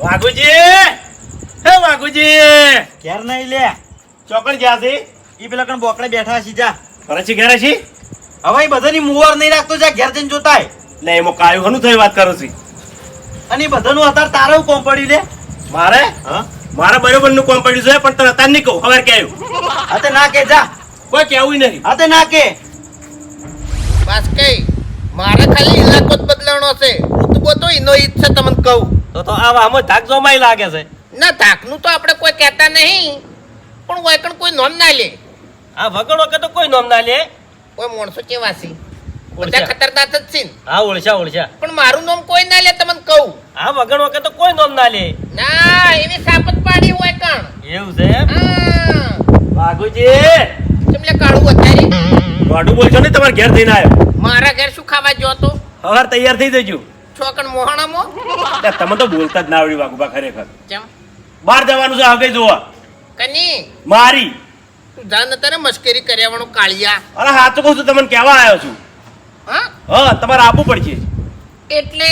વાઘુજી! હે વાઘુજી! ઘેર નહીં લે. ચોકડ છે? ઈ પેલા કણ બોકડે બેઠા છે જા. કરે છે ઘેરે છે? હવે બધાની મુવાર નહીં રાખતો જા ઘેર જઈને જોતાય. લે એમાં કાયું હનું થઈ વાત કરું છું. અને બધાનું અત્યારે તારું કોમ પડ્યું લે? મારે? હા. મારે બરોબરનું કોમ પડ્યું છે પણ તને અત્યારે નહીં કહું હવે કે આવ્યું હા તે ના કે જા. કોઈ કેવું નહીં. હા ના કે. બસ કઈ મારે ખાલી ઇલાકો જ બદલાવાનો છે. ઋતુબો તો એનો ઈચ્છા છે તમને કહું. તો તો આ આમાં ધાક જોમાઈ લાગે છે. ના ધાકનું તો આપણે કોઈ કહેતા નહીં. પણ વાયકણ કોઈ નોમ ના લે. આ વગર વગર તો કોઈ નોમ ના લે. કોઈ માણસો કેવા છે? બધા. ખતરનાક જ છે. હા ઓળશા ઓળશા પણ મારું નામ કોઈ ના લે તમને કહું. આ વગર વખત તો કોઈ નામ ના લે. ના એવી સાપત પાડી હોય કણ એવું છે બાગુજી તમને કાળું અત્યારે મોઢું બોલશો ને તમારા ઘેર થઈને આવ્યો. મારા ઘેર શું ખાવા જો તો હવે તૈયાર થઈ જજો. છોકણ મોહણામાં? તમે તો બોલતા જ ના આવડી વાઘુબા ખરેખર. કેમ? બહાર જવાનું છે હવે જોવા. કની? મારી. તું જાન તારે મશ્કરી કર્યાવાનો કાળિયા. અરે તો કહું છું તમને કહેવા આવ્યો છું? હા? હા તમારે આપવું પડશે. એટલે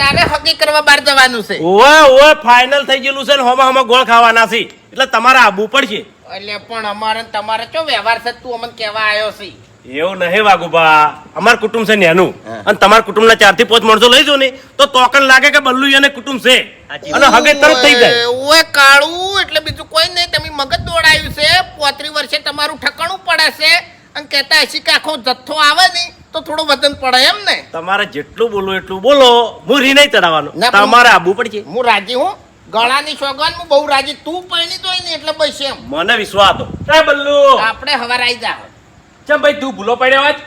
તારે હકી કરવા બહાર જવાનું છે? ઓવે ઓવે ફાઇનલ થઈ ગયેલું છે ને હોમાં હોમાં ગોળ ખાવાના છે. એટલે તમારે આપવું પડશે. એટલે પણ અમારે તમારે ચો વ્યવહાર છે? તું અમને કહેવા આવ્યો છે? એવું નહીં વાઘુબા અમાર કુટુંબ છે નેનું. અને તમારા કુટુંબના ચારથી પાંચ માણસો લઈ જો ને તો તોકન લાગે કે બલ્લુ એને કુટુંબ છે. અને હગે તરત થઈ જાય. ઓએ કાળું એટલે બીજું કોઈ નહીં. તમે મગજ દોડાયું છે. પોત્રી વર્ષે તમારું ઠકાણું પડે છે. અને કહેતા હશે કે આખો જથ્થો આવે ને તો થોડું વજન પડે એમ ને. તમારે જેટલું બોલો એટલું બોલો. હું રી નહીં ચડાવવાનું. પણ- તમારે આબુ પડશે હું રાજી હું. ગળાની સોગન હું બહુ રાજી. તું પરણી તો ને એટલે બસ એમ. મને વિશ્વાસ હતો. એ બલ્લુ. આપણે હવાર આવી જા ચમ ભાઈ તું ભૂલો પડ્યો આજ?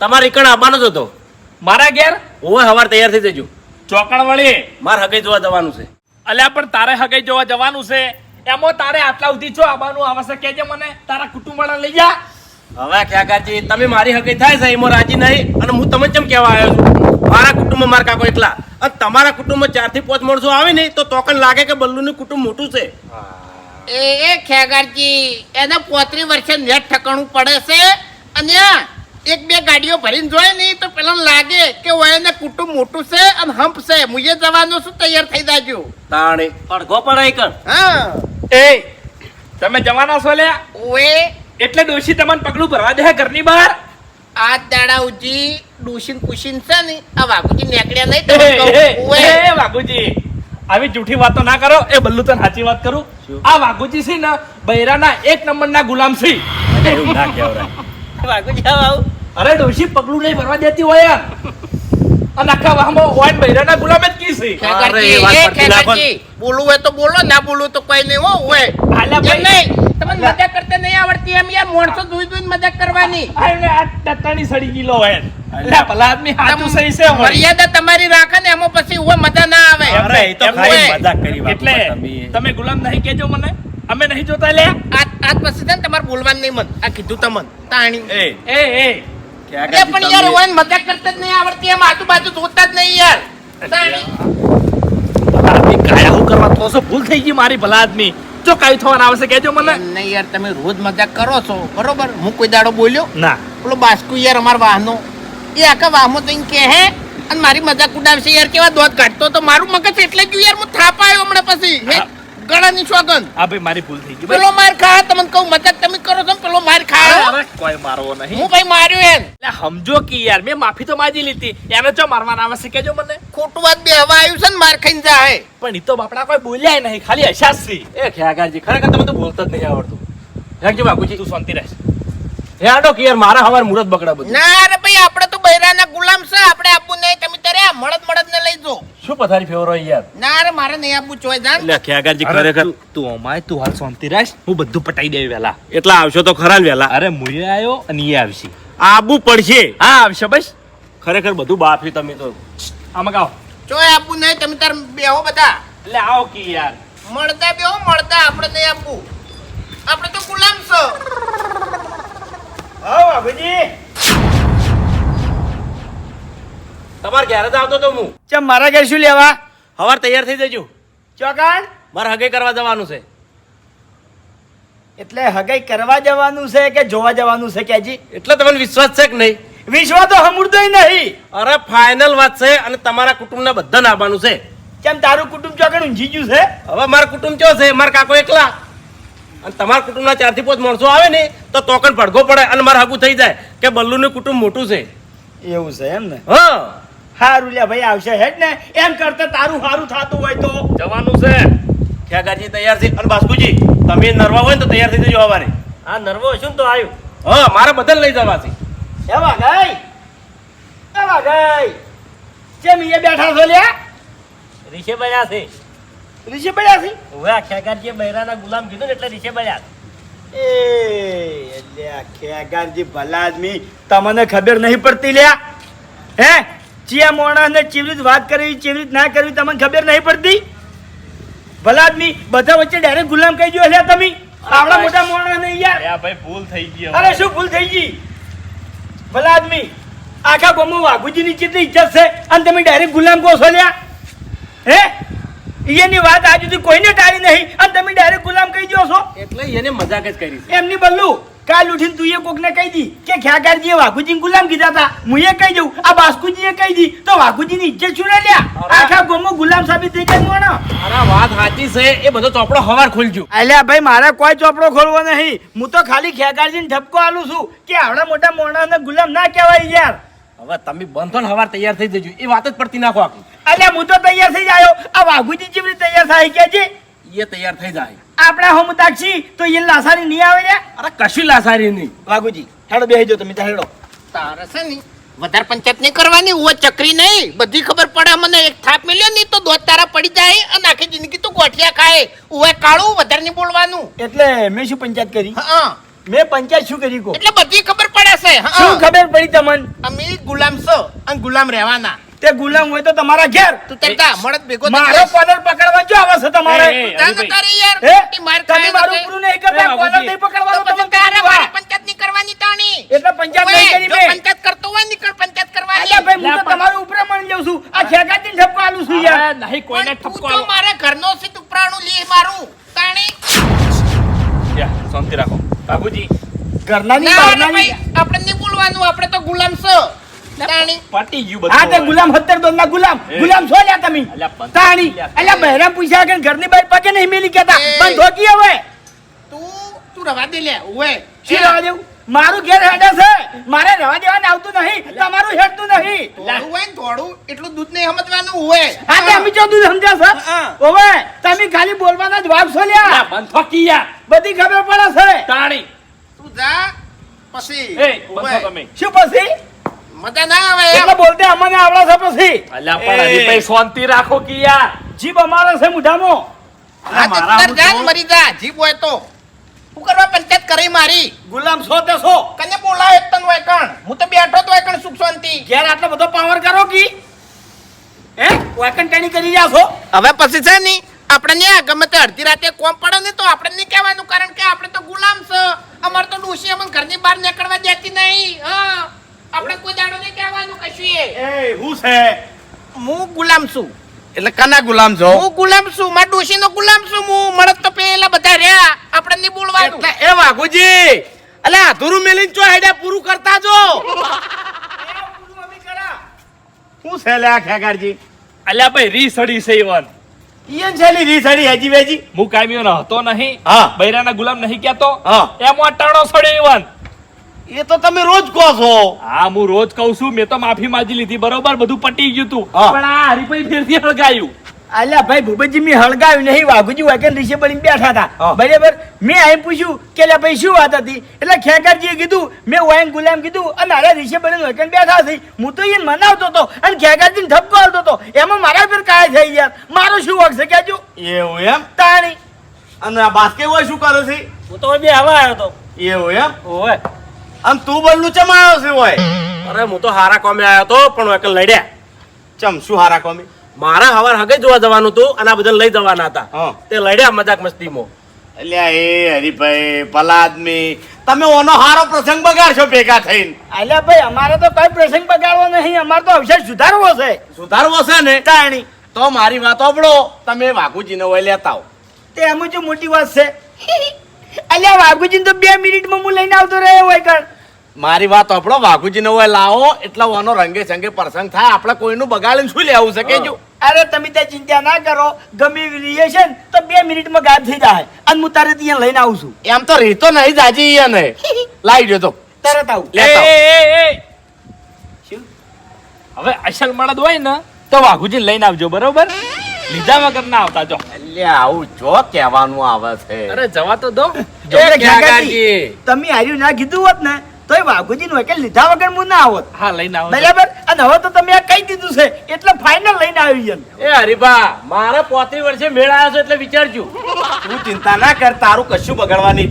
તમારે એકણ આવવાનો જ હતો. મારા ઘેર? ઓવે હવાર તૈયાર થઈ જજો. ચોકણ વળી. મારે હગે જોવા જવાનું છે. અલ્યા પણ તારે હગાઈ જોવા જવાનું છે. એમાં તારે આટલા સુધી છો આવવાનું આવશે કેજે મને. તારા કુટુંબ વાળા લઈ જા. હવે ખ્યાકાજી તમે મારી હગે થાય છે એમાં રાજી નહીં. અને હું તમે કેમ કહેવા આવ્યો છું? મારા કુટુંબમાં મારા કાકો એકલા અને તમારા કુટુંબમાં ચારથી પાંચ માણસો આવે ને તો તોકન લાગે કે બલ્લુનું કુટુંબ મોટું છે. એ એ ખેગારજી એને પોત્રી વર્ષે નેટ ઠકાણું પડે છે? અને એક બે ગાડીઓ ભરીને જોઈ નહીં તો પેલા લાગે કે ઓયને કુટુંબ મોટું છે અને હંપ છે. મુજે જવાનો શું તૈયાર થઈ જાજો. તાણે. અડઘો પડે કર હા. એ તમે જવાના છો લ્યા? ઓએ. એટલે ડોશી તમને પગલું ભરવા દે ઘરની બહાર? આ દાડા ઉજી ડુશીન કુશીન છે ને આ વાઘુજી નીકળ્યા નહીં તમે ઓએ. એ, વાઘુજી આવી જૂઠી વાતો ના કરો. એ બલ્લુ તને સાચી વાત કરું. આ વાઘુજી છે ને બૈરાના એક નંબરના ગુલામ છે. એવું ના કહેવાય. આવ. અરે ડોશી પગલું નહીં ભરવા દેતી હોય યાર અને આખા વાહમાં હોય ને બૈરાના ગુલામ જ કીસી અરે, બોલવું હોય તો બોલો ના બોલવું તો કોઈ નહીં હો ઓએ. આલા ભાઈ. નહીં. તમને મજાક કરતે નહીં આવડતી એમ યાર મોણસો જોઈ જોઈને મજાક કરવાની. આ આ ટટ્ટાની સડી ગયેલો હોય એટલે ભલા આદમી સાચું સહી છે મર્યાદા તમારી રાખે ને એમાં પછી મજા ના આવે. અરે, એ તો ખાલી મજાક કરી વાત એટલે તમે. તમે ગુલામ નહીં કેજો મને. અમે નહીં જોતા લે આજ આજ પછી છે ને તમારે બોલવાનું નહીં મન. આ કીધું તમન. તાણી. એ. એ એ. અરે પણ યાર ઓવાને મજાક કરતા જ નહીં આવડતી. એમ આજુબાજુ જોતા જ નહીં યાર. તાણી. કાયા હું કરવા તો છો. ભૂલ થઈ ગઈ મારી ભલા આદમી. જો કાઈ થવાનું આવશે કેજો મને. નહીં યાર તમે રોજ મજાક કરો છો. બરોબર? હું કોઈ દાડો બોલ્યો? ના. પેલો બાસ્કુ યાર અમારા વાહનો. એ આખા વાહમાં તો કે હે? અને મારી મજાક ઉડાવશે. યાર કેવા દોત કાઢતો તો મારું મગજ એટલે જ યાર. હું થાપ આવ્યો હમણાં પછી. ગળાની સોગન આ ભાઈ મારી ભૂલ થઈ ગઈ. પેલો માર ખા તમને કહું મજાક તમે કરો છો પેલો માર ખા અરે, કોઈ મારવો નહીં. હું ભાઈ માર્યો એમ. એટલે સમજો કે યાર મેં માફી તો માજી લીધી. એને જો મારવાના આવશે કેજો મને. ખોટું વાત બે હવા આવ્યું છે ને માર ખાઈને જાય. પણ એ તો બાપડા કોઈ બોલ્યા નહીં ખાલી અશાસ્ત્રી. એ ખ્યાગાજી ખરેખર તમે તો બોલતા જ નહીં આવડતું. હેંગજી બાપુજી. તું શાંતિ રહેશ હે આડો કે યાર મારા હવાર મુરત બગડા બધું. ના રે ભાઈ આપણે તો બૈરાના ગુલામ છે આપણે આપવું નહીં. તમે તારે મળદ મળદ ને લઈ જો. શું પથારી ફેવરો યાર? ના રે મારે નહીં આપવું ચોય જાન લે ખ્યાગાજી ખરેખર તું અમાય તું હાલ શાંતિ રાખ. હું બધું પટાઈ દેવી વેલા. એટલા આવશો તો ખરા વેલા. અરે મુએ આવ્યો અને એ આવશે. આબુ પડશે. હા આવશે બસ. ખરેખર બધું બાફી તમે તો. આમાં ગાઓ. ચોય આપવું નહીં તમે તાર બેહો બધા. એટલે આવો કે યાર. મળતા બેહો મળતા આપણે નહીં આપવું. આપણે તો ગુલામ છો. આવો બાપુજી. તમારે ઘેર જ આવતો તો હું. ચમ મારા ઘેર શું લેવા? હવાર તૈયાર થઈ જજો. ચોકાણ મારે હગે કરવા જવાનું છે. એટલે હગાઈ કરવા જવાનું છે કે જોવા જવાનું છે કેજી? એટલે તમને વિશ્વાસ છે કે નહીં? વિશ્વાસ તો હમુરદોય નહીં. અરે ફાઇનલ વાત છે અને તમારા કુટુંબના બધાને આવવાનું છે. કેમ તારું કુટુંબ ચોકડ ઊંઝી ગયું છે? હવે મારું કુટુંબ ચો છે? મારા કાકો એકલા. અને તમારા કુટુંબના ચારથી પાંચ માણસો આવે ને તો તોકન પડઘો પડે અને મારે હગું થઈ જાય કે બલ્લુનું કુટુંબ મોટું છે. એવું છે એમ ને? હા. હારું લે ભાઈ આવશે હેડ ને. એમ કરતા તારું હારું થતું હોય તો. જવાનું છે. ખેગાજી તૈયાર છે. અને બાસ્કુજી તમે નરવા હોય ને તો તૈયાર થઈ જજો હવારે. આ નર્વો શું તો આવ્યું? હા મારે બદલ લઈ જવા છે. એવા ગઈ એવા ગઈ કેમ એ બેઠા છો લ્યા? રીશે બળ્યા છે. રીશે પડ્યા છે? હવે આ ખેગારજીએ બૈરાના ગુલામ કીધું ને એટલે રીશે બળ્યા એ એટલે ખેગાજી ભલા આદમી તમને ખબર નહીં પડતી લ્યા. હે? ચિયા મોણાને ચીવી રીત વાત કરવી ચીવી રીત ના કરવી તમને ખબર નહીં પડતી? ભલા આદમી બધા વચ્ચે ડાયરેક્ટ ગુલામ કહી દો અલ્યા તમે. આપણા મોટા મોણા નહીં યાર ભાઈ ભૂલ થઈ ગઈ અરે શું ભૂલ થઈ ગઈ? ભલા આદમી આખા ગામમાં વાઘુજીની કેટલી ઇજ્જત છે અને તમે ડાયરેક્ટ ગુલામ કહો છો લ્યા હે? એની વાત આજ સુધી કોઈને ટાળી નહીં અને તમે ડાયરેક્ટ ગુલામ કહી દો છો. એટલે એને મજાક જ કરી એમની બલ્લુ કાલ ઉઠીને તું એ કોકને કહી દી કે ખ્યાગારજીએ વાઘુજીને ગુલામ કીધા હતા હું એ કહી દઉં આ બાસ્કુજીએ કહી દી. તો વાઘુજીની ઇજ્જત શું લ્યા? આખા ગોમો ગુલામ સાબિત થઈ જાય મોણો અરે વાત સાચી છે એ બધો ચોપડો હવાર ખોલજો. અલ્યા ભાઈ મારે કોઈ ચોપડો ખોલવો નહીં. હું તો ખાલી ખેગારજીને ઠપકો આલું છું કે આવડા મોટા મોણાને ગુલામ ના કહેવાય યાર. હવે તમે બંધો ને હવાર તૈયાર થઈ જજો. એ વાત જ પડતી નાખો આખી. અલ્યા હું તો તૈયાર થઈ જાયો. આ વાઘુજી જેવી તૈયાર થાય કે છે? એ તૈયાર થઈ જાય. આપણા હોમ તાક્ષી તો એ લાસારી નહીં આવે લ્યા? અરે કશું લાસારી નહીં. વાઘુજી હેડો બેહી જો તમે ત્યાં હેડો. તારે છે ને વધારે પંચાયત નહીં કરવાની હું ચકરી નહીં. બધી ખબર પડે મને એક થાપ મળ્યો નહીં તો દોત તારા પડી જાય અને આખી જિંદગી તું ગોઠિયા ખાય. ઉવે કાળું વધારે નહીં બોલવાનું. એટલે મેં શું પંચાયત કરી? હા. મેં પંચાયત શું કરી કો? એટલે બધી ખબર પડે છે. શું ખબર પડી તમને? અમે ગુલામ છો અને ગુલામ રહેવાના. તે ગુલામ હોય તો તમારા ઘેર. તું તરતા મળત ભેગો મારો કોલર પકડવા જો આવે છે તમારે. એ, એ, જા ને હરીભાઈ. તારે યાર હે? માર તમે મારું પૂરું નહીં કરતા કોલર નહીં પકડવાનો તમે તારે મારી પંચાયત નહીં કરવાની તાણી. એટલે પંચાયત નહીં કરી જો પંચાયત કરતો હોય નીકળ પંચાયત કરવાની. અલ્યા ભાઈ હું તો તમારું ઉપરે મળી જાઉં છું. આ ખેગાતી ઠપકો આલું છું યાર. નહીં કોઈને તું ઠપકો તો મારા ઘરનો છે તું લી મારું તાણી. યા, શાંતિ રાખો. બાબુજી. ઘરનાની ના ના આપણે નહીં બોલવાનું આપણે તો ગુલામ છો. પટી ગયું હા તે ગુલામ હત્તર દોનના ગુલામ. ગુલામ છો લ્યા તમે? તાણી. અલ્યા, અલ્યા બહેરામ પૂછ્યા કે ઘરની બહાર પગે નહીં મેલી કેતા પણ ધોકી હવે. તું તું રવા દે લે ઓવે શી રહેવા દેવું? મારું ઘેર હેડે છે. મારે રહેવા દેવાને આવતું નહીં. તમારું હેડતું નહીં. થોડું થોડું એટલું દૂધ નહીં સમજવાનું હોય હા તે અમે ચોથું સમજ્યા છે? ઓવે તમે ખાલી બોલવાના જ વાગ છો લ્યા. બંધો કિયા બધી ખબર પડે છે. તાણી. તું જા પછી. એ બંધો તમે. શું પછી? મજા ના આવે. એટલે બોલતે અમને આવડે છે પછી. અલ્યા પણ હરીભાઈ શાંતિ રાખો કિયા જીભ અમારે છે મુઢામો. મારા તું મરી જા જીભ હોય તો. હું કરવા પંચાયત કરી મારી? ગુલામ સો તે સો કને બોલાય એક તન હોય કણ? હું તો બેઠો તો કણ સુખ શાંતિ. ઘેર આટલો બધો પાવર કરો કી? હે? વાકંટાણી કરી જાશો છો? હવે પછી છે ની આપણે ને ગમે તે અડધી રાતે કોમ પડે ને તો આપણે નહીં કહેવાનું કારણ કે આપણે તો ગુલામ છે. અમાર તો ડોશી અમને ઘરની બહાર નીકળવા દેતી નહીં હા. આપણે કોઈ દાડો નહીં કહેવાનું કશું એ એ હું છે? હું ગુલામ છું. એટલે કના ગુલામ છો? હું ગુલામ છું મારા ડોશી નો ગુલામ છું હું. મળત તો પેલા બધા રહ્યા આપણે નહીં બોલવાનું. એ વાઘુજી અલે અધૂરું મેલીન ચો હેડે પૂરું કરતા જો. હું છે લે આ ખેગારજી? અલ્યા ભાઈ રી સડી છે ઈવન. ઈયન છેલી રીસડી હેજી વેજી હું કાયમીઓ ન હતો નહીં. હા. બૈરાના ગુલામ નહીં કહેતો. હા. એમાં ટાણો સડ્યો ઈવન. એ તો તમે રોજ કહો છો. હા હું રોજ કહું છું મેં તો માફી માંગી લીધી બરોબર? બધું પટી ગયું તું. પણ આ હરીભાઈ ફેરથી હળગાયું. અલ્યા ભાઈ ભૂપતજી મેં હળગાવ્યું નહીં વાઘુજી વાઘન રીસે બળીને બેઠા હતા. બરાબર? મેં અહીં પૂછ્યું કે લે ભાઈ શું વાત હતી? એટલે ખેગારજીએ કીધું મેં વાઈન ગુલામ કીધું અને અરે રીસે બળીને વાઘન બેઠા હતી હું તો એને મનાવતો હતો અને ખેગારજીને ધપકો આવતો હતો એમાં મારા પર કાય થઈ યાર મારો શું વાગ છે કેજો એવું એમ? તાણી. અને બાસ્કે હોય શું કરો છે? હું તો બે હવા આવ્યો હતો એવું એમ? ઓય. અને તું બલ્લુ ચમ આવ્યો છે હોય અરે હું તો હારા કોમે આવ્યો તો પણ એકલ લડ્યા ચમ શું હારા કોમી? મારા હવાર હગે જોવા જવાનું હતું અને આ બધા લઈ જવાના હતા. હા. તે લડ્યા મજાક મસ્તીમાં. અલ્યા એ હરીભાઈ ભલા આદમી તમે ઓનો હારો પ્રસંગ બગાડશો ભેગા થઈને. અલ્યા ભાઈ અમારે તો કઈ પ્રસંગ બગાડવો નહીં અમારે તો અવશેષ સુધારવો છે. સુધારવો છે ને? તાણી. તો મારી વાત ઓબળો તમે વાઘુજીને હોય લેતા આવો. તે એમ જ મોટી વાત છે. અલ્યા વાઘુજી તો બે મિનિટમાં હું લઈને આવતો રહ્યો હોય કણ. મારી વાત ઓબળો વાઘુજીને હોય લાવો એટલે ઓનો રંગે સંગે પ્રસંગ થાય આપણે કોઈનું બગાડીને શું લેવું શકે જો અરે તમે ત્યાં ચિંતા ના કરો ગમે એવી રહીએ છે ને તો બે મિનિટમાં ગાયબ થઈ જાય. અને હું તારે ત્યાં લઈને આવું છું. એમ તો રીતો નહીં જાજી ને લાવી દો તો. તરત આવું? હવે અસલ મળદ હોય ને તો વાઘુજી લઈને આવજો બરોબર? લીધા વગર ના આવતા જો. એટલે આવું જો કહેવાનું આવે છે. અરે જવા તો દો. તમે આર્યું ના કીધું હોત ને તોય વાઘુજી નું લીધા વગર હું ના આવત હા લઈને આવો બરાબર? અને હવે તો તમે આ કહી દીધું છે એટલે ફાઇનલ લઈને આવી એ હરીભા મારે પોત્રી વર્ષે મેળ આવ્યો છે એટલે વિચારજો. તું ચિંતા ના કર તારું કશું બગડવા નહીં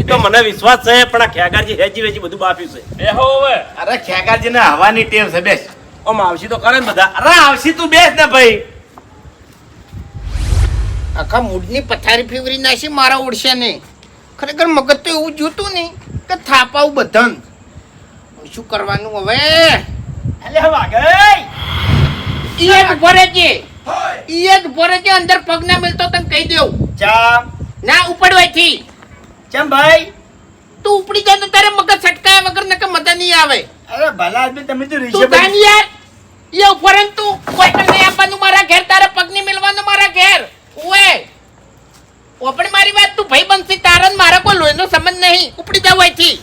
એ તો મને વિશ્વાસ છે પણ આ ખેગારજી હેજી વેજી બધું બાફ્યું છે. બેહો હવે. અરે ખેગારજી ને હવાની ટેવ છે બેસ. ઓમ આવશી તો કરે ને બધા. અરે આવશી તું બેસ ને ભાઈ. આખા મૂડની પથારી ફેવરી નાખી મારા ઓળશે નહીં ખરેખર મગજ તો એવું જોતું નહીં કે થાપાવું બધન શું કરવાનું હવે? એટલે વાઘઈ ઈયત ભરે છે. ઈયત ભરે છે અંદર પગ ના મિલતો તને કહી દેવું ચા ના ઉપડવાથી ચમ ભાઈ. તું ઉપડી જાય તો તારે મગજ છટકાયા વગર નકે મજા નહીં આવે. અરે ભલા આદમી તમે તો તું રીશે જાન યાર. ઉપર તું. કોઈ તને આપવાનું મારા ઘેર તારે પગ નહીં મિલવાનું મારા ઘેર ઓએ ઓપણ મારી વાત તું ભાઈ બનશી તારા ને મારા કોઈ લોહીનો સંબંધ નહીં અહીંથી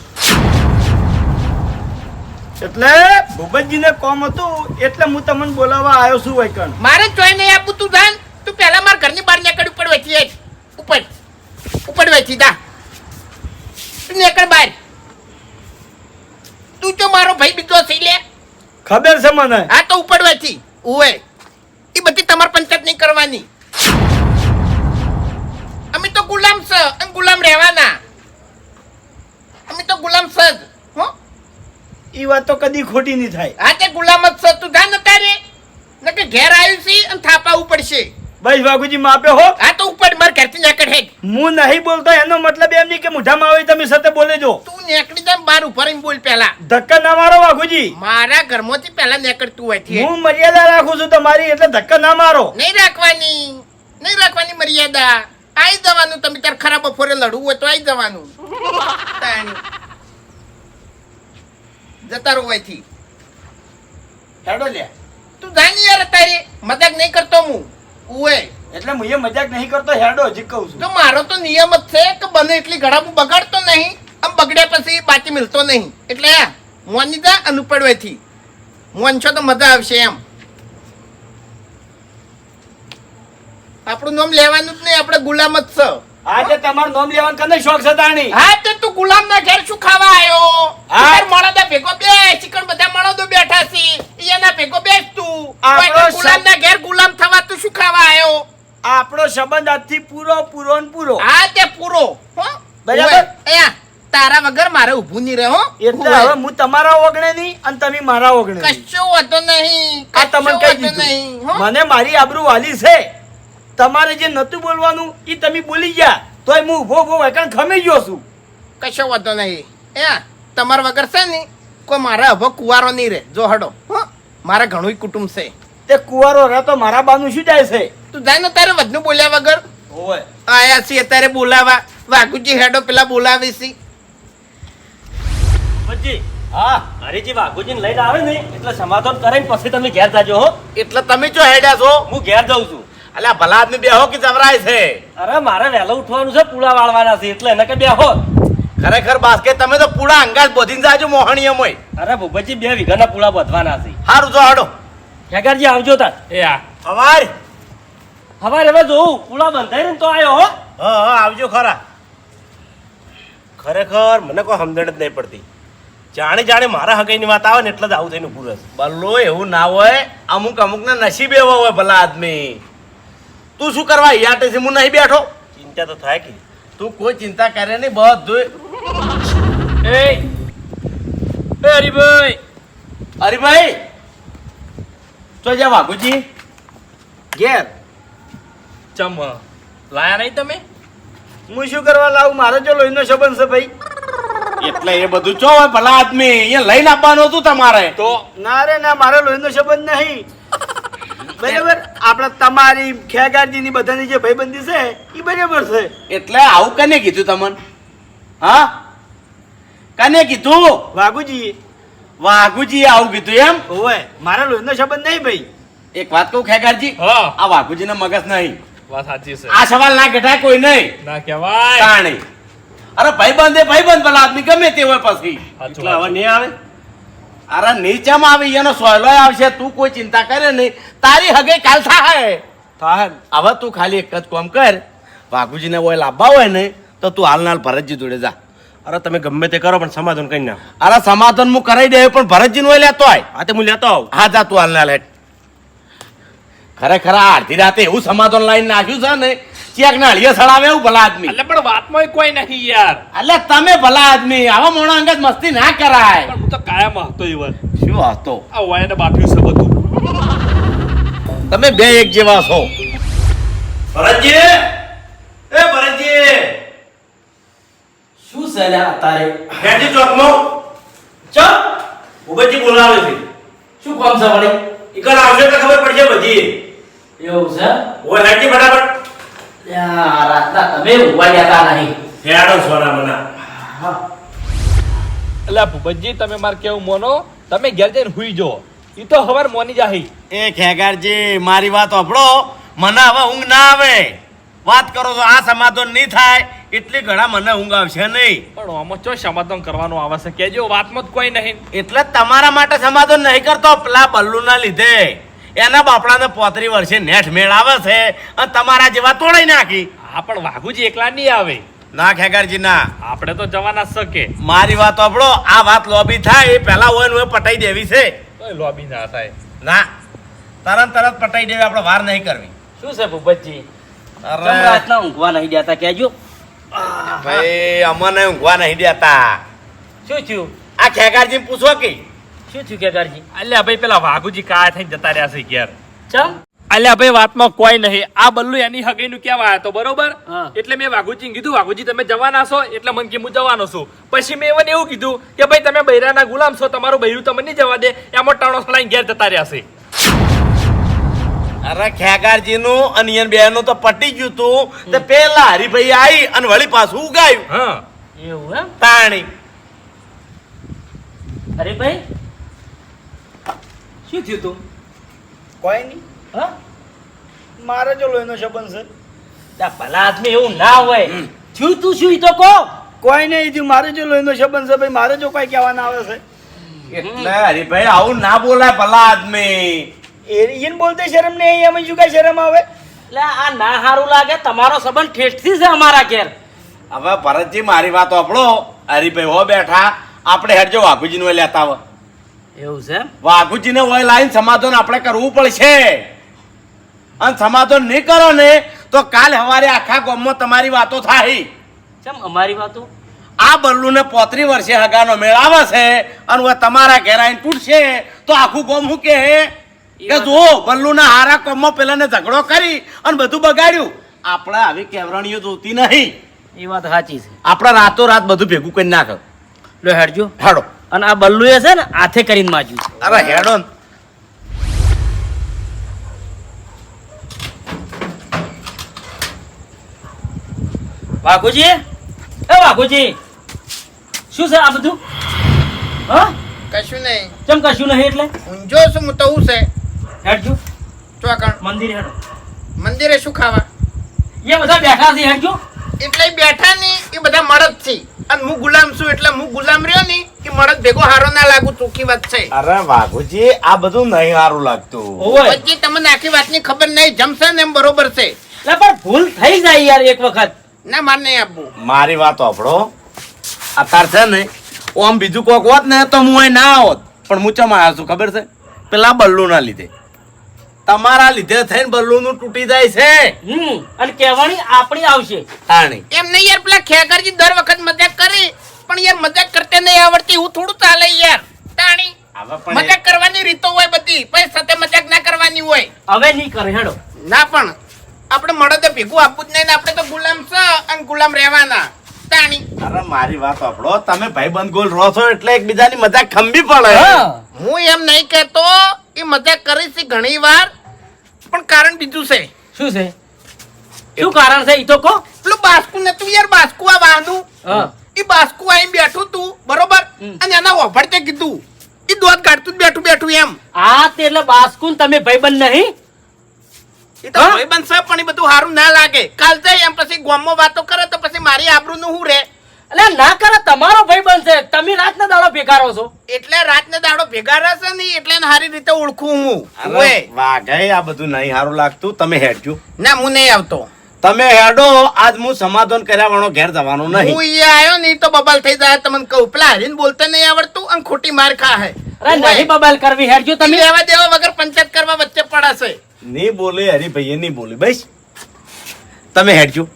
એટલે ભૂપતજીને કોમ હતું એટલે હું તમને બોલાવવા આવ્યો છું વૈકણ. મારે ચોઈ નહીં આપું તું જાન તું પહેલા મારા ઘરની બહાર નીકળ ઉપર વેચી ઉપર. ઉપર વેચી દા. તું નીકળ બહાર. તું જો મારો ભાઈ બીજો થઈ લે. ખબર છે મને? હા તો ઉપર વેચી ઉવે. એ બધી તમારે પંચાયત નહીં કરવાની. અમે તો ગુલામ છે અને ગુલામ રહેવાના. અમે તો ગુલામ છે હો? એ વાત તો કદી ખોટી નહીં થાય. આ તે ગુલામ જ છે તું જાન તારે નકે ઘેર આવ્યું છે અને થાપાવું પડશે બસ વાઘુજી માપે હો. આ તો ઉપર માર ઘરથી નેકડ હેડ હું નહીં બોલતો એનો મતલબ એમ નહીં કે મોઢામાં આવે તમે સાથે બોલે જો. તું નેકડી જાય બાર ઉપર એમ બોલ પહેલા. ધક્કા ના મારો વાઘુજી. મારા ઘરમાંથી પહેલા નીકળતું હોય છે હું મર્યાદા રાખું છું તમારી એટલે ધક્કા ના મારો. નહીં રાખવાની નહીં રાખવાની મર્યાદા. આઈ જવાનું તમે ત્યારે ખરાબ બપોરે લડવું હોય તો આઈ જવાનું. જતા રહો અહીંથી. હેડો લે તું જાણી યાર તારે મજાક નહીં કરતો હું. ઉએ એટલે હું એ મજાક નહીં કરતો હેડો હજી કહું છું. તો મારો તો નિયમ જ છે કે બને એટલી ઘડા હું બગાડતો નહીં આમ બગડ્યા પછી બાકી મિલતો નહીં. એટલે મોની જા અને ઉપડવેથી. મોન છો તો મજા આવશે એમ. આપણું નામ લેવાનું જ નહીં આપણે ગુલામ જ છે. આજે તમારું નામ લેવાનું કને શોખ છે તાણી? હા તે તું ગુલામ ના ઘેર શું ખાવા આવ્યો હા. મળદા ભેગો બે ચિકન બધા મળદો બેઠા છે. એના ભેગો બેસ તું. ગુલામ ના ઘેર ગુલામ થવા તું શું ખાવા આવ્યો આપણો સંબંધ આજથી પૂરો પૂરો ને પૂરો. હા તે પૂરો. હો. બરાબર. તારા વગર મારે ઊભું નહીં રહે હો. એટલે હવે હું તમારા ઓગણે નહીં અને તમે મારા ઓગણે કશું વાંધો નહીં આ તમને કઈ કહી નહીં દીધું મને મારી આબરૂ વાલી છે. તમારે જે નતું બોલવાનું એ તમે બોલી ગયા. તોય હું ઊભો ઊભો વેકાણ ખમી ગયો છું. કશો વાંધો નહીં. એ તમારા વગર છે ને કોઈ મારા હવે કુવારો નહીં રહે. જો હડો. હો મારા ઘણું કુટુંબ છે. તે કુવારો રહે તો મારા બાનું શું જાય છે? તું જાય ને તારે વધુ બોલ્યા વગર? હોય આયા છીએ અત્યારે બોલાવા. વાઘુજી હેડો પેલા બોલાવી છી પછી હા હરીજી વાઘુજીને લઈને આવે ને એટલે સમાધાન કરીને પછી તમે ઘેર જાજો હો. એટલે તમે જો હેડ્યા છો. હું ઘેર જાઉં છું. અલ્યા ભલા આદમી બેહો કે જવરાય છે? અરે મારે વહેલો ઉઠવાનું છે પૂળા વાળવાના છે એટલે એને કે બેહો ખરેખર બાસ્કે તમે તો પૂળા અંગાજ બોધીને જાજો મોહણીયમોય અરે ભૂપતજી બે વીઘાના પૂળા બોધવાના છે. હારું જો હાડો. ખેગારજી આવજો તાર. એ આ. અવાર હવારે હવે જોઉં. પૂળા બંધાઈ ને તો આવ્યો હો. હા હા આવજો ખરા. ખરેખર મને કોઈ સમજણ જ નહીં પડતી. જાણે જાણે મારા હગાઈની વાત આવે ને એટલે જ આવું થઈને રહેશે. બલ્લો એવું ના હોય અમુક અમુક ના નસીબ એવા હોય ભલા આદમી. તું શું કરવા? અહીંયા ટેસી હું નહીં બેઠો. ચિંતા તો થાય કે. તું કોઈ ચિંતા કરે નહીં બધું એ એ હરીભાઈ. અરે ભાઈ તો જા વાઘુજી. ઘેર. ચમ લાયા નહીં તમે? હું શું કરવા લાવું? મારો જો લોહીનો સંબંધ છે ભાઈ. એટલે એ બધું ચો ભલા આદમી? અહીંયા લઈને આપવાનું હતું તમારે. તો ના રે ના મારે લોહીનો સંબંધ નહીં. બરાબર? આપણે તમારી ખેગારજીની બધાની જે ભાઈબંધી છે એ બરાબર છે. એટલે આવું કને કીધું તમને? હા? કને કીધું? વાઘુજી. વાઘુજી આવું કીધું એમ? હોય મારા લોહીનો સંબંધ નહીં ભાઈ. એક વાત કહું ખેગારજી? આ આ વાઘુજીના મગજ નહીં. વાત સાચી છે. આ સવાલ ના ગઢા કોઈ નહીં. ના કહેવાય. તાણી. અરે ભાઈબંધ એ ભાઈબંધ ભલા આદમી ગમે તે હોય પછી. એટલે હવે નહીં આવે? અરે નીચામાં આવી એનો સોયલો આવશે તું કોઈ ચિંતા કરે નહીં. તારી હગે કાલ થાય થાય હવે તું ખાલી એક જ કામ કર વાઘુજીને ઓય લાવવા હોય ને તો તું હાલ નાલ ભરતજી જોડે જા. અરે તમે ગમે તે કરો પણ સમાધાન કરી ના અરે સમાધાન હું કરાવી દે પણ ભરતજી નો લેતો હોય હા તે હું લેતો આવું. હા જા તું હાલ નાલ હેઠ. ખરેખર આ અડધી રાતે એવું સમાધાન લાઈન નાખ્યું છે ને ચેક ના હળીએ સડાવે એવું ભલા આદમી. એટલે પણ વાતમાં કોઈ નહીં યાર. એટલે તમે ભલા આદમી. આવા મોણા અંગત મસ્તી ના કરાય. પણ હું તો કાયમ હતો ઈવર શું હતો આ વાયને બાફ્યું છે બધું. તમે બે એક જેવા છો. ભરતજી! એ ભરતજી! શું છે લ્યા તારે? હેડી ચોકમાં. ચમ ઉભેજી બોલાવે છે. શું કામ છે વળી? ઈકણ આવશે તો ખબર પડશે બધી. એવું છે? ઓય હેડી ફટાફટ. લ્યા, રાતના તમે ઊંઘવા જતા નહીં. હેડો સોના મના. એટલે ભૂપતજી તમે માર કેવું મોનો? તમે ઘેર જઈને હુઈ જો ઈ તો હવાર મોની જાહી. એ ખેગારજી મારી વાત સાંભળો. મને હવે ઊંઘ ના આવે. વાત કરો તો આ સમાધાન નહીં થાય. એટલી ઘણા મને ઊંઘ આવશે નહીં. પણ આમાં ચો સમાધાન કરવાનું આવે છે? કેજો વાતમાં જ કોઈ નહીં. એટલે તમારા માટે સમાધાન નહીં કરતો પેલા બલ્લુના લીધે. એના બાપડાને પોતરી વર્ષે નેઠ મેળાવે છે અને તમારા જેવા તોડાઈ નાખી. હા પણ વાઘુજી એકલા નહીં આવે. ના ખેગારજી ના આપણે તો જવાના શકે. મારી વાત આપડો આ વાત લોબી થાય એ પહેલા હોય ને હોય પટાઈ દેવી છે. લોબી ના થાય. ના તરત તરત પટાઈ દેવી આપણે વાર નહીં કરવી. શું છે ભૂપતજી? અરે. રાતના ઊંઘવા નહીં દેતા કેજો ભાઈ અમને ઊંઘવા નહીં દેતા. શું થયું? આ ખેગારજી પૂછો કે શું થયું કેગારજી અલ્યા ભાઈ પેલા વાઘુજી કાયા થઈને જતા રહ્યા છે ઘેર. ચમ? અલ્યા ભાઈ વાતમાં કોઈ નહીં. આ બલ્લુ એની હગઈનું નું કેવા હતો બરોબર? એટલે મેં વાઘુજી કીધું વાઘુજી તમે જવાના છો? એટલે મને કે હું જવાનો છું. પછી મેં એને એવું કીધું કે ભાઈ તમે બૈરાના ગુલામ છો તમારું બૈરું તમને નહીં જવા દે. એમાં ટાણો સલાઈને ઘેર જતા રહ્યા છે. અરે ખેગારજી નું અનિયનનું તો પટી ગયું તું. તે પેલા હરીભાઈ આવી અને વળી પાછું ઉગાયું. હા. એવું એમ? તાણી. અરે ભાઈ શું થયું તું? કોઈ નહીં. હા? મારે જો લોહીનો સંબંધ છે. ત્યાં ભલા આદમી એવું ના હોય. થયું તું શું તો કહો? કોઈ નહીં થયું મારે જો લોહીનો સંબંધ છે ભાઈ મારે જો કોઈ કહેવાના આવે છે. એટલે હરીભાઈ આવું ના બોલાય ભલા આદમી. એ એને બોલતે શરમ નહીં એમ શું કઈ શરમ આવે? એટલે આ ના સારું લાગે તમારો સંબંધ ઠેઠથી છે અમારા ઘેર. હવે ભરતજી મારી વાત આપણો હરીભાઈ હો બેઠા. આપણે હેડજો વાઘુજી નું લેતા આવો. એવું છે વાઘુજીને હોય લાઈન સમાધાન આપણે કરવું પડશે. અને સમાધાન નહીં કરો ને તો કાલ સવારે આખા ગામમાં તમારી વાતો થાય. ચમ અમારી વાતો? આ બલ્લુને પોત્રી વર્ષે હગાનો મેળાવે છે અને હવે તમારા ઘેર આવીને તૂટશે તો આખું ગામ હું કે કે જો બલ્લુના હારા કોમમાં પેલાને ઝઘડો કરી અને બધું બગાડ્યું. આપણે આવી કેવરણીઓ જોતી નહીં. એ વાત સાચી છે. આપણે રાતો રાત બધું ભેગું કરી નાખ. લો હેડજો. હેડો. અને આ બલ્લુએ છે ને હાથે કરીને માજ્યું અરે હેડો. વાઘુજી? એ વાઘુજી શું છે આ બધું? હા? કશું નહીં. ચમ કશું નહીં એટલે? ઊંઝો છું હું તો હું છે? હેડજો. ચોકણ મંદિર હેડો. મંદિરે શું ખાવા? એ બધા બેઠા છે હેડજો. એટલે બેઠા નહીં એ બધા મળત છે. અને હું ગુલામ છું એટલે હું ગુલામ રહ્યો નહીં કે મને ભેગો હારો ના લાગુ ચોખ્ખી વાત છે. અરે વાઘુજી આ બધું નહીં સારું લાગતું. પછી તમને આખી વાતની ખબર નહીં જમશે ને એમ બરોબર છે. એટલે પણ ભૂલ થઈ જાય યાર એક વખત. ના માર નહીં આપવું. મારી વાત આપણો અત્યાર છે ને ઓમ બીજું કોક હોત ને તો હું અહીં ના હોત. પણ હું ચમ આવ્યો છું ખબર છે? પેલા બલ્લુના લીધે. તમારા લીધે થઈને બલ્લુનું તૂટી જાય છે. હમ અને કહેવાની આપણી આવશે. તાણી. એમ નહીં યાર પેલા ખેકરજી દર વખત મજાક કરી પણ યાર મજાક કરતે નહીં આવડતી હું થોડું ચાલે યાર. તાણી હવે પણ એ- મજાક કરવાની રીતો હોય બધી પણ સાથે મજાક ના કરવાની હોય. હવે નહીં કરે હેડો. ના પણ આપણે મળદે ભેગું આપવું જ નહીં ને આપણે તો ગુલામ છે અને ગુલામ રહેવાના. તાણી. અરે મારી વાત સાંભળો તમે ભાઈબંધ ગોલ રહો છો એટલે એકબીજાની મજાક ખંભી પડે. હું. એમ નહીં કહેતો એ મજાક કરી છે ઘણી વાર પણ કારણ બીજું છે. શું છે? શું કારણ છે? ઈ તો કહો. પેલું બાસ્કુ નતું યાર બાસ્કુ આ વાહનું. ઈ બાસ્કુ આઈને બેઠું તું બરોબર? અને એના ઓફરતે કીધું. એ દોત કાઢતું બેઠું બેઠું એમ. આ તે એટલે બાસ્કુ તમે ભાઈબંધ નહીં? એ તો ભાઈબંધ છે પણ એ બધું સારું ના લાગે. કાલ જાય એમ પછી ગોમમાં વાતો કરે તો પછી મારી આબરૂનું શું રે? એટલે ના કરે તમારો ભાઈબંધ છે તમે રાતના દાડો ભેગારો છો. એટલે રાતના દાડો ભેગારા છે ને એટલે સારી રીતે ઓળખું હું. ઓય. આ બધું નહીં સારું લાગતું. તમે હેડજો. ના હું નહીં આવતો. તમે હેડો આજ હું સમાધાન કર્યા વાળો ઘેર જવાનો હું અહીંયા આવ્યો નહીં તો બબાલ થઈ જાય તમને કહું. પેલા હરીને બોલતા નહીં આવડતું અને ખોટી માર ખા હે. નહીં બબાલ કરવી હેડજો તમે. લેવા દેવા વગર પંચાયત કરવા વચ્ચે પડાશે નહીં બોલે હરીભાઈએ નહીં બોલે. બસ. તમે હેડજો.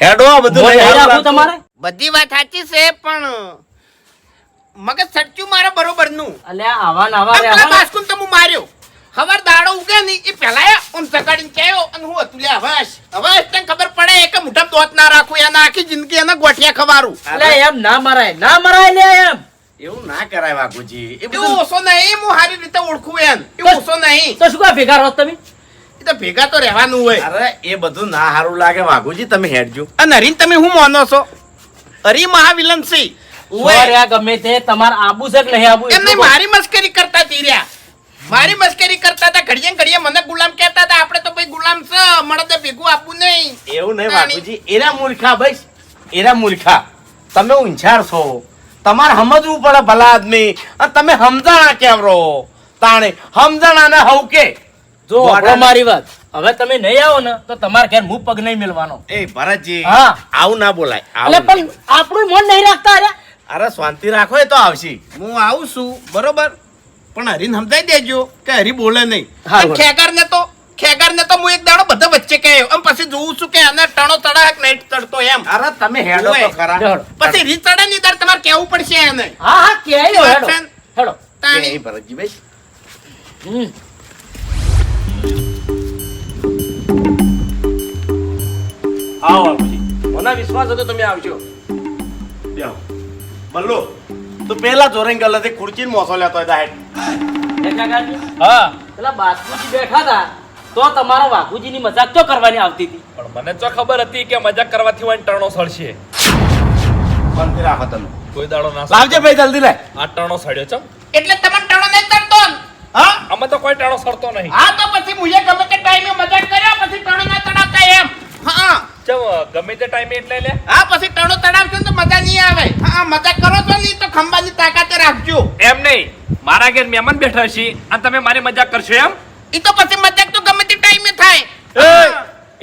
હેડો આ બધું લઈ લાગતું. તમારે? બધી વાત સાચી છે પણ મગજ સચ્ચું મારે બરોબરનું અલ્યા આવા ને આવા પેલા રહેવા બાસ્કુન તો હું માર્યો. હવાર દાડો ઉગે ને એ પેલા ઓમ સગાડીને કહેયો અને હું હતું લે હવાશ હવાશ તને ખબર પડે કે મોઢા દોત ના રાખું એને આખી જિંદગી એના ગોઠિયા ખવારું. એટલે એમ ના મરાય ના મરાય લે એમ. એવું ના કરાય વાઘુજી. એ એવું બધું ઓછો નહીં હું સારી રીતે ઓળખું એમ. એવું ઓછો નહીં. તો શું કા ભેગા રહો તમે? એ તો ભેગા તો રહેવાનું હોય. અરે એ બધું ના સારું લાગે. વાઘુજી તમે હેડજો. અને હરીન તમે હું માનો છો? હરી મહાવિલન છે ગમે તે? તમારે આબુ છે કે નહીં આબુ? એમને મારી મસ્કરી કરતા હતી રહ્યા. મારી મસ્કરી કરતા હતા ઘડીએ ઘડીએ મને ગુલામ કહેતા હતા આપણે તો ભાઈ ગુલામ છે. મળે ભેગું આપવું નહીં. એવું નહીં એરા મૂર્ખા ભાઈ. એરા મૂર્ખા. તમે ઉંછાર છો. તમારે સમજવું પડે ભલા આદમી. અને તમે સમજાણા કેમ રહો? તાણે. સમજાણા ને હવ કે. જો મારી વાત હવે તમે નહીં આવો ને તો તમારે ઘેર મું પગ નહીં મેળવાનો. એ ભરતજી હા. આવું ના બોલાય એટલે પણ આપણું મન નહીં રાખતા અરે. અરે શાંતિ રાખો એ તો આવશે. હું આવું છું બરોબર? પણ હરીને સમજાઈ દેજો કે હરી બોલે નહીં. હા. ખેગાર ને તો ખેગર ને તો હું એક દાડો બધા વચ્ચે કહ્યો. આમ પછી જોઉં છું કે આને ટણો તડાક નહીં ચડતો એમ. અરે તમે હેડો તો ખરા. પછી રી ચડે ની દર તમારે કેવું પડશે એને. હા હા કેયો હેડો. હેડો. તાણી. ભરતજી ભાઈ હમ. આવો બાપુજી મને વિશ્વાસ હતો તમે આવશો બેહો. બલ્લુ તું પેલા જોરેન ગયો તે ખુરચી મોસો લેતો હોય હેડ હા પેલા બાસ્કુજી બેઠા હતા તો તમારા વાઘુજીની મજાક તો કરવાની આવતી હતી? પણ મને તો ખબર હતી કે મજાક કરવાથી વાન ટર્નો સળશે. શાંતિ રાખો તમે કોઈ દાડો ના લાવજે ભાઈ જલ્દી લે. આ ટર્નો સળ્યો છે એટલે તમે ટણો નહીં ને? હા? આમાં તો કોઈ ટાણો સરતો નહીં. હા તો પછી મુજે ગમે તે ટાઈમે મજાક કર્યો પછી ટાણો ના તડાવતા એમ. હા. ચમ ગમે તે ટાઈમે એટલે લે. હા પછી ટાણો તડાવશો તો મજા નહીં આવે. હા મજાક કરો છો નહીં તો ખંભાની તાકાત રાખજો. એમ નહીં. મારા ઘેર મહેમાન બેઠા છે અને તમે મારી મજાક કરશો એમ? ઈ તો પછી મજાક તો ગમે તે ટાઈમે થાય.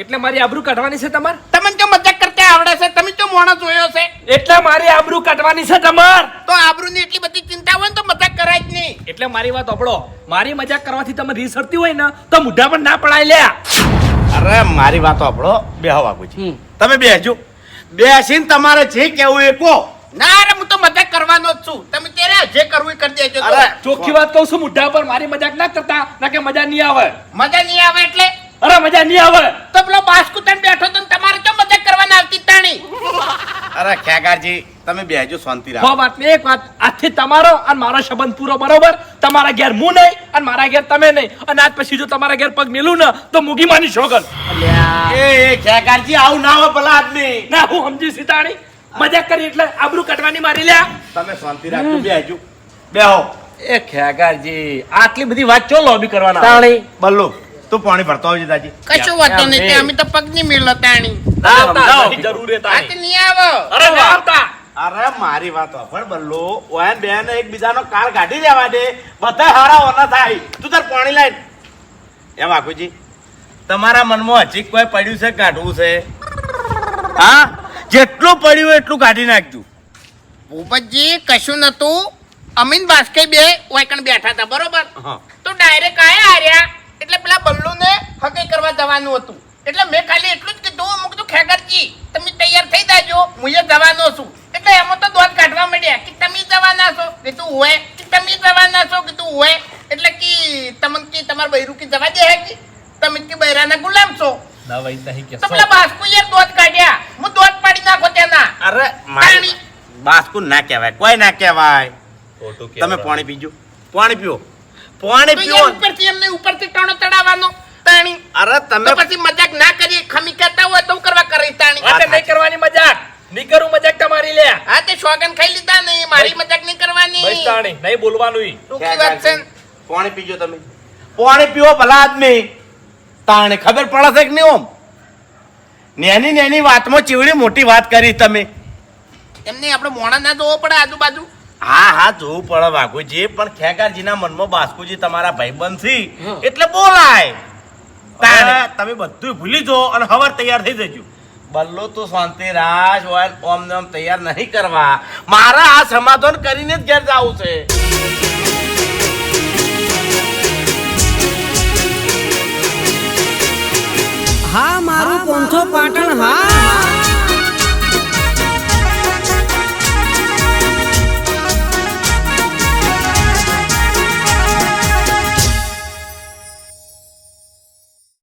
એટલે મારી આબરૂ કાઢવાની છે તમાર? તમને જો મજાક કરતા આવડે છે તમે જો મોણો જોયો છે. એટલે મારી આબરૂ કાઢવાની છે તમાર? તો આબરૂની એટલી બધી ચિંતા હોય તો કરાય જ નહીં. એટલે મારી વાત સાંભળો મારી મજાક કરવાથી તમે રીસરતી હોય ને તો મુઢા પણ ના પડાય લ્યા. અરે મારી વાતો આપણો બેહવા હમ. તમે બેસજો બેસીને તમારે જે કેવું એ કહો. ના અરે હું તો મજાક કરવાનો જ છું. તમે ત્યારે જે કરવું એ કરી દેજો અરે ચોખ્ખી વાત કહું છું મુઢા પર મારી મજાક ના કરતા ના કે મજા નહીં આવે. મજા નહીં આવે એટલે? અરે મજા નહીં આવે. તો પેલો બાસ્કુતન બેઠો તો તમારે જો મજાક કરવાના આવતી તાણી? અરે ખેગારજી તમે બેજો શાંતિ હો રાખો વાત ને એક વાત. આજથી તમારો અને મારો સંબંધ પૂરો બરોબર? તમારા ઘેર હું નહીં અને મારા ઘેર તમે નહીં. અને આજ પછી જો તમારા ઘેર પગ મેલું ને તો મૂગી માની શોગન. એ એ ખેગારજી આવું ના હોય ભલા આદમી. ના હું સમજી સીતાણી. મજાક કરી એટલે આબરૂ કટવાની મારી લ્યા. તમે શાંતિ રાખો બેજો બેહો એ ખેગારજી આટલી બધી વાત ચો લોબી કરવાના? તાણી. બલ્લુ તું પાણી ભરતો આવજે દાજી કશું વાતો નહીં તે અમે તો પગ નહીં મેલો તાણી. જરૂર તાણી. નહીં આવો. અરે આવતા અરે મારી વાત પણ બલ્લો. ઓયન બેન એકબીજાનો કાળ કાઢી દેવા દે. બધા હારા ઓના થાય. તું તાર પાણી લાઈ એ વાકુજી તમારા મનમાં હજી કોઈ પડ્યું છે કાઢવું છે? હા? જેટલું પડ્યું એટલું કાઢી નાખજો. ભૂપતજી કશું નતું અમીન બાસ્કે બે ઓયકણ બેઠા હતા બરોબર? હા. તો ડાયરેક્ટ આયા હાર્યા. એટલે પેલા બલ્લુને હકે કરવા જવાનું હતું. એટલે મેં ખાલી એટલું જ કીધું મુક તો ખેગરજી તમે તૈયાર થઈ જાજો હું એ જવાનો છું. એટલે એમાં તો દોત કાઢવા માંડ્યા કે તમે જવાના છો? કે તું હોય કે તમે જવાના છો? કે તું હોય. એટલે કે તમને કે તમારા બૈરું કે જવા દે હે કે? તમે કે બૈરાના ગુલામ છો. ના ભાઈ નહીં કે તમને પેલા બાસ્કુ યાર દોત કાઢ્યા. હું દોત પાડી નાખો તેના. અરે મારી બાસ્કુ ના કહેવાય. કોઈ ના કહેવાય. તમે. પાણી પીજો. પાણી પીઓ. પાણી પીવો. ઉપરથી એમને ઉપરથી ટાણો તડાવવાનો તાણી. અરે તમે પછી મજાક ના કરીએ. ખમી કહેતા હોય તો કરવા કરી તાણી? આ નહીં કરવાની મજાક. નહીં કરું મજાક તમારી લે. હા તે શોગન ખાઈ લીધા નહીં મારી મજાક નહીં કરવાની. બસ તાણી નહીં બોલવાનું ઈ. ટૂંકી વાત છે? ને. પાણી પીજો તમે. પાણી પીવો ભલા આદમી. તાણે ખબર પડે છે કે નહીં ઓમ? નેની નેની વાતમાં ચીવડી મોટી વાત કરી તમે. એમને આપણે મોણા ના જોવો પડે આજુબાજુ. હા હા જોવું પડે વાઘુજી પણ ખેગારજીના મનમાં બાસ્કુજી તમારા ભાઈબંધ છે. એટલે બોલાય. તમે બધું ભૂલી જો અને હવાર તૈયાર થઈ જજો. બલ્લો તો શાંતિ રાજ હોય ને ઓમ ને તૈયાર નહીં કરવા. મારા આ સમાધાન કરીને જ ઘેર જવું છે. હા મારું પોંથો પાટણ હા.